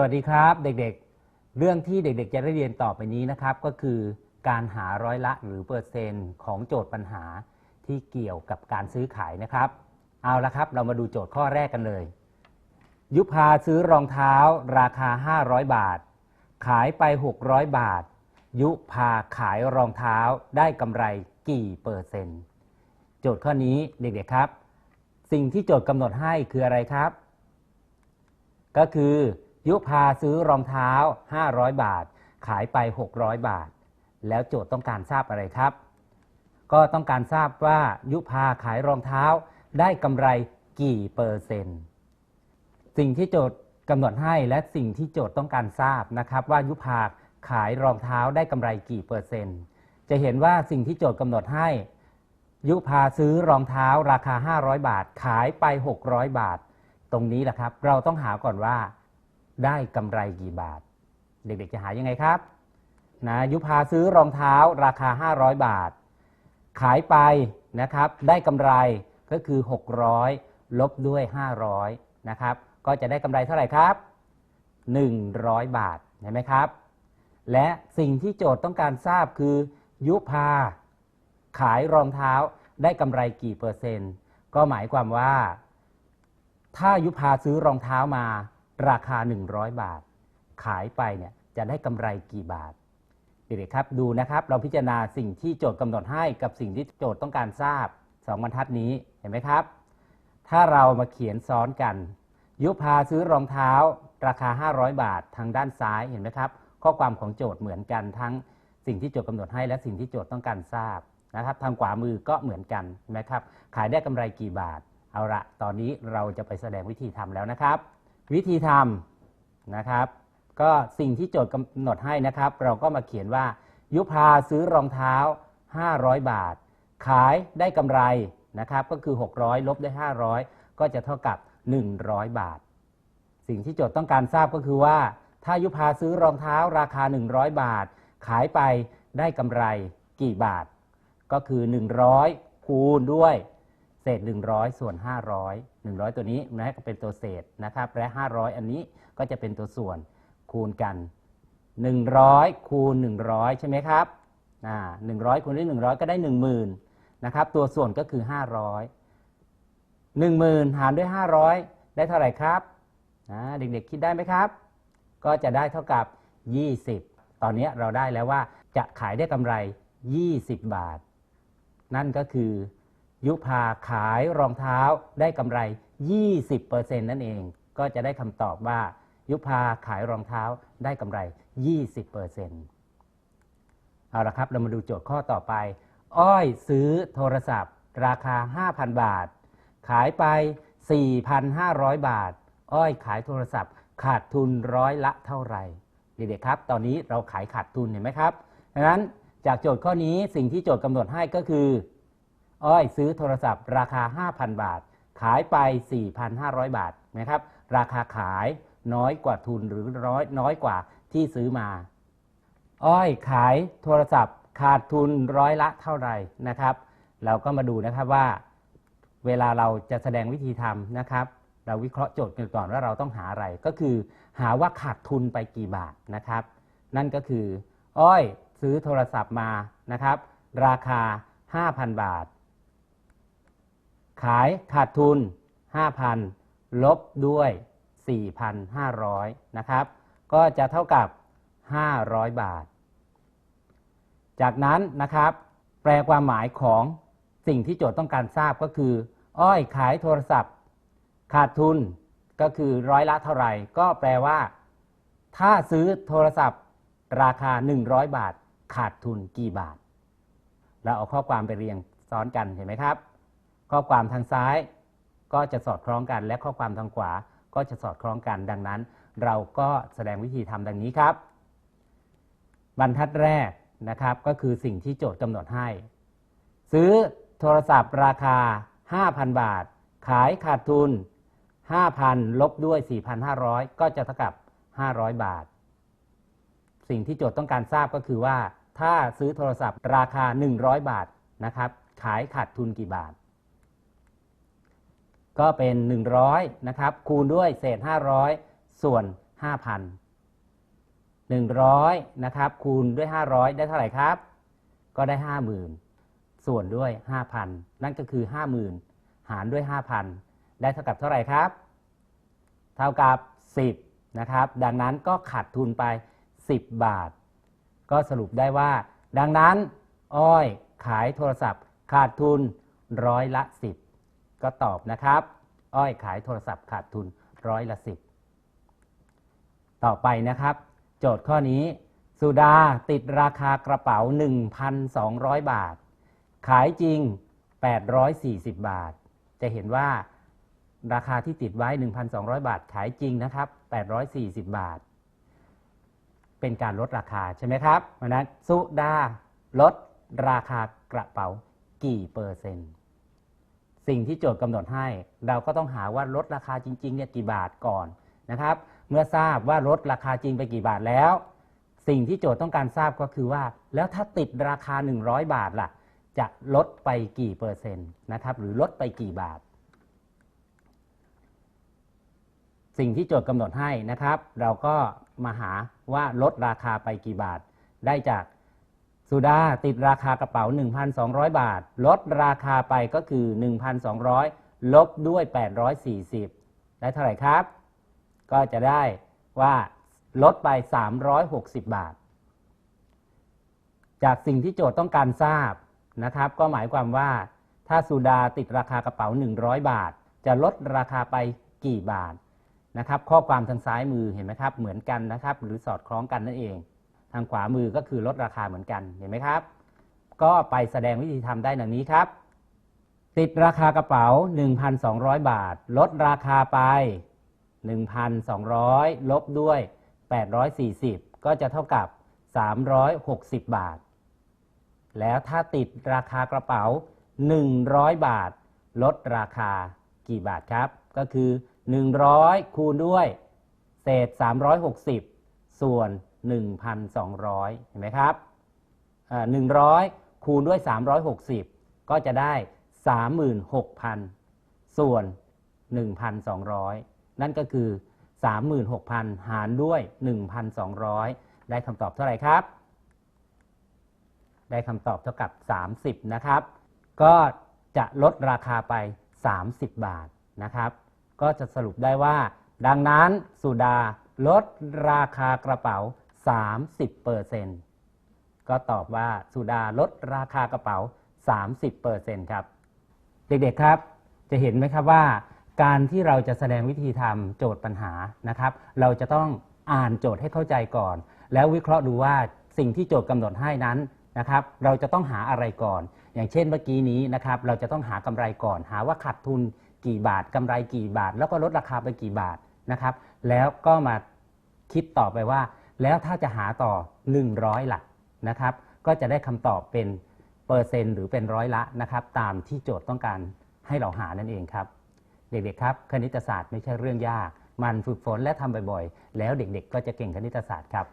วัสดีครับ เด็กๆ เรื่องที่เด็กๆ จะได้เรียนต่อไปนี้นะครับ ก็คือการหาร้อยละหรือเปอร์เซ็นต์ของโจทย์ปัญหาที่เกี่ยวกับการซื้อขายนะครับ เอาละครับ เรามาดูโจทย์ข้อแรกกันเลย ยุพาซื้อรองเท้าราคา 500 บาท ขายไป 600 บาท ยุพาขายรองเท้าได้กำไรกี่เปอร์เซ็นต์ โจทย์ข้อนี้เด็กๆครับ สิ่งที่โจทย์กำหนดให้คืออะไรครับ ก็คือ ยุพาซื้อรองเท้า 500 บาท ขายไป 600 บาท แล้วโจทย์ต้องการทราบอะไรครับ ก็ต้องการทราบว่ายุพาขายรองเท้า ได้กำไรกี่เปอร์เซ็นต์ สิ่งที่โจทย์กำหนดให้และสิ่งที่โจทย์ต้องการทราบนะครับ ว่ายุพาขายรองเท้าได้กำไรกี่เปอร์เซ็นต์ จะเห็นว่าสิ่งที่โจทย์กำหนดให้ ยุพาซื้อรองเท้าราคา 500 บาท ขายไป 600 บาท ตรงนี้แหละครับ เราต้องหาก่อนว่า ได้กำไรกี่บาท เด็กๆจะหายังไงครับนะยุพาซื้อรองเท้าราคา 500 บาท ขายไปนะครับได้กำไรก็คือ 600 ลบด้วย 500นะครับก็จะได้กำไรเท่าไหร่ครับ 100 บาทเห็นไหมครับ และสิ่งที่โจทย์ต้องการทราบคือ ยุพาขายรองเท้าได้กำไรกี่เปอร์เซ็นต์ ก็หมายความว่า ถ้ายุพาซื้อรองเท้ามา ราคา 100 บาท ขายไปเนี่ยจะได้กำไรกี่บาทเด็กๆครับดูนะครับ เราพิจารณาสิ่งที่โจทย์กำหนดให้กับสิ่งที่โจทย์ต้องการทราบสองบรรทัดนี้เห็นไหมครับ ถ้าเรามาเขียนซ้อนกัน ยุพาซื้อรองเท้า ราคา 500 บาททางด้านซ้ายเห็นไหมครับ ข้อความของโจทย์เหมือนกันทั้งสิ่งที่โจทย์กำหนดให้และสิ่งที่โจทย์ต้องการทราบนะครับ ทางขวามือก็เหมือนกันเห็นะครับ ขายได้กำไรกี่บาท เอาละตอนนี้เราจะไปแสดงวิธีทำแล้วนะครับ วิธีทำนะครับ ก็สิ่งที่โจทย์กำหนดให้นะครับ เราก็มาเขียนว่า ยุพาซื้อรองเท้า 500 บาท ขายได้กำไรนะครับ ก็คือ 600 ลบด้วย500 ก็จะเท่ากับ 100 บาท สิ่งที่โจทย์ต้องการทราบก็คือว่า ถ้ายุพาซื้อรองเท้าราคา 100 บาท ขายไปได้กำไรกี่บาท ก็คือ 100 คูณด้วย ศษ 100 ส่วน 500 100 ตัวนี้นะก็เป็นตัวเศษนะครับและ 500 อันนี้ก็จะเป็นตัวส่วนคูณกัน 100 คูณ 100 ใช่ไหมครับอ่า100 คูณด้วย100 ก็ได้ 10,000นะครับตัวส่วนก็คือ 500 10,000 หารด้วย 500 ได้เท่าไหร่ครับเด็กๆคิดได้ไหมครับ ก็จะได้เท่ากับ 20 ตอนนี้เราได้แล้วว่าจะขายได้กำไร 20 บาท นั่นก็คือ ยุพาขายรองเท้าได้กำไร 20%นั่นเอง ก็จะได้คำตอบว่า ยุพาขายรองเท้าได้กำไร 20%เอาละครับ เรามาดูโจทย์ข้อต่อไป อ้อยซื้อโทรศัพท์ ราคา 5,000 บาท ขายไป 4,500 บาท อ้อยขายโทรศัพท์ ขาดทุนร้อยละเท่าไหร่เด็กๆครับ ตอนนี้เราขายขาดทุนเห็นไหมครับดังนั้นจากโจทย์ข้อนี้สิ่งที่โจทย์กำหนดให้ก็คือ อ้อยซื้อโทรศัพท์ ราคา 5,000 บาท ขายไป 4,500 บาทนะครับ ราคาขายน้อยกว่าทุนหรือร้อยน้อยกว่าที่ซื้อมา อ้อยขายโทรศัพท์ขาดทุนร้อยละเท่าไหร่นะครับ เราก็มาดูนะครับว่า เวลาเราจะแสดงวิธีทำนะครับ เราวิเคราะห์โจทย์กันก่อนว่าเราต้องหาอะไรก็คือ หาว่าขาดทุนไปกี่บาทนะครับ นั่นก็คือ อ้อยซื้อโทรศัพท์มานะครับ ราคา 5,000 บาท ขายขาดทุน 5,000 ลบด้วย 4,500 นะครับ ก็จะเท่ากับ 500 บาท จากนั้นนะครับ แปลความหมายของสิ่งที่โจทย์ต้องการทราบก็คือ อ้อยขายโทรศัพท์ ขาดทุนก็คือร้อยละเท่าไหร่ ก็แปลว่า ถ้าซื้อโทรศัพท์ ราคา 100 บาท ขาดทุนกี่บาท เราเอาข้อความไปเรียงซ้อนกันเห็นไหมครับ ข้อความทางซ้ายก็จะสอดคล้องกัน และข้อความทางขวาก็จะสอดคล้องกันดังนั้น เราก็แสดงวิธีทำดังนี้ครับ บรรทัดแรกนะครับก็คือสิ่งที่โจทย์กำหนดให้ ซื้อโทรศัพท์ราคา 5,000 บาท ขายขาดทุน 5,000 ลบด้วย 4,500 ก็จะเท่ากับ 500 บาท สิ่งที่โจทย์ต้องการทราบก็คือว่า ถ้าซื้อโทรศัพท์ราคา 100 บาทนะครับ ขายขาดทุนกี่บาท ก็เป็น 100นะครับคูณด้วยเศษ 500 ส่วน 5,000 100นะครับคูณด้วย 500 ได้เท่าไหร่ครับ ก็ได้ 50,000 ส่วนด้วย 5,000 นั่นก็คือ 50,000 หารด้วย 5,000 ได้เท่ากับเท่าไหร่ครับ เท่ากับ 10นะครับดังนั้นก็ขาดทุนไป 10 บาท ก็สรุปได้ว่า ดังนั้น อ้อยขายโทรศัพท์ขาดทุนร้อยละ 10 ก็ตอบนะครับ อ้อยขายโทรศัพท์ขาดทุนร้อยละ10ต่อไปนะครับ โจทย์ข้อนี้ สุดาติดราคากระเป๋า 1,200 บาท ขายจริง 840 บาท จะเห็นว่าราคาที่ติดไว้ 1,200 บาท ขายจริงนะครับ 840 บาท เป็นการลดราคาใช่ไหมครับเพราะนั้นสุดาลดราคากระเป๋ากี่เปอร์เซ็นต์ สิ่งที่โจทย์กำหนดให้ เราก็ต้องหาว่าลดราคาจริงๆเนี่ยกี่บาทก่อนนะครับ เมื่อทราบว่าลดราคาจริงไปกี่บาทแล้ว สิ่งที่โจทย์ต้องการทราบก็คือว่า แล้วถ้าติดราคา 100 บาทล่ะ จะลดไปกี่เปอร์เซ็นต์นะครับ หรือลดไปกี่บาท สิ่งที่โจทย์กำหนดให้นะครับ เราก็มาหาว่าลดราคาไปกี่บาท ได้จาก สุดาติดราคากระเป๋า 1,200 บาท ลดราคาไปก็คือ 1,200 ลบด้วย 840 ได้เท่าไหร่ครับ ก็จะได้ว่าลดไป 360 บาท จากสิ่งที่โจทย์ต้องการทราบนะครับ ก็หมายความว่า ถ้าสุดาติดราคากระเป๋า 100 บาท จะลดราคาไปกี่บาทนะครับ ข้อความทางซ้ายมือเห็นไหมครับ เหมือนกันนะครับ หรือสอดคล้องกันนั่นเอง ทางขวามือก็คือลดราคาเหมือนกันเห็นไหมครับ ก็ไปแสดงวิธีทำได้ดังนี้ครับ ติดราคากระเป๋า 1,200 บาท ลดราคาไป 1,200 ลบด้วย 840 ก็จะเท่ากับ 360 บาท แล้วถ้าติดราคากระเป๋า 100 บาท ลดราคากี่บาทครับ ก็คือ 100 คูณด้วย เศษ 360 ส่วน 1,200 เห็นไหมครับอ่า100คูณด้วย 360 ก็จะได้ 36,000 ส่วน 1,200 นั่นก็คือ 36,000 หารด้วย 1,200 ได้คำตอบเท่าไหร่ครับ ได้คำตอบเท่ากับ 30 นะครับ ก็จะลดราคาไป 30 บาทนะครับ ก็จะสรุปได้ว่า ดังนั้นสุดาลดราคากระเป๋า 30เปอร์เซ็นต์ก็ตอบว่าสุดาลดราคากระเป๋า 30เปอร์เซ็นต์ครับ เด็กๆครับ จะเห็นไหมครับว่า การที่เราจะแสดงวิธีทำโจทย์ปัญหานะครับ เราจะต้องอ่านโจทย์ให้เข้าใจก่อน แล้ววิเคราะห์ดูว่าสิ่งที่โจทย์กำหนดให้นั้นนะครับ เราจะต้องหาอะไรก่อน อย่างเช่นเมื่อกี้นี้นะครับ เราจะต้องหากำไรก่อน หาว่าขาดทุนกี่บาทกำไรกี่บาท แล้วก็ลดราคาไปกี่บาทนะครับ แล้วก็มาคิดต่อไปว่า แล้วถ้าจะหาต่อ 100 หลักนะครับ ก็จะได้คำตอบเป็นเปอร์เซ็นต์หรือเป็นร้อยละนะครับ ตามที่โจทย์ต้องการให้เราหานั่นเองครับ เด็กๆครับ คณิตศาสตร์ไม่ใช่เรื่องยาก มันฝึกฝนและทำบ่อยๆ แล้วเด็กๆ ก็จะเก่งคณิตศาสตร์ครับ